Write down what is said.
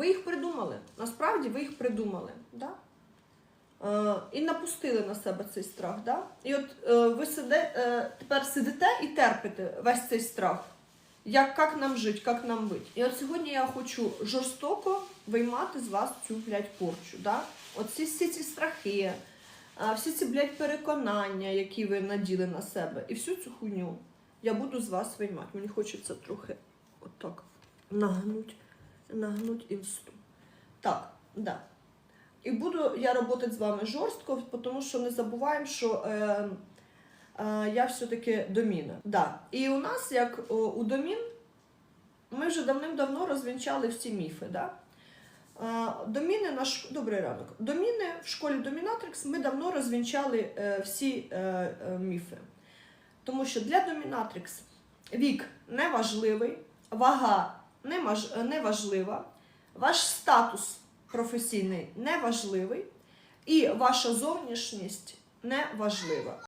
ви їх придумали. Насправді ви їх придумали. Да? Е, і напустили на себе цей страх. Да? І от е, ви сиде, е, тепер сидите і терпите весь цей страх. Як, як нам жити, як нам бути. І от сьогодні я хочу жорстоко виймати з вас цю блядь, порчу. Да? От всі ці страхи, а, всі ці блядь, переконання, які ви наділи на себе, і всю цю хуйню я буду з вас виймати. Мені хочеться трохи отак нагнуть, нагнуть інсту. Так, да. І буду я працювати з вами жорстко, тому що не забуваємо, що е, е, я все-таки доміна. Да. І у нас, як о, у домін, ми вже давним-давно розвінчали всі міфи. Да? Е, Доміни на ш... Добрий ранок. Доміни в школі Домінатрикс ми давно розвінчали е, всі е, міфи. Тому що для Домінатрикс вік не важливий, вага не, маж... не важлива, ваш статус професійний неважливий і ваша зовнішність не важлива.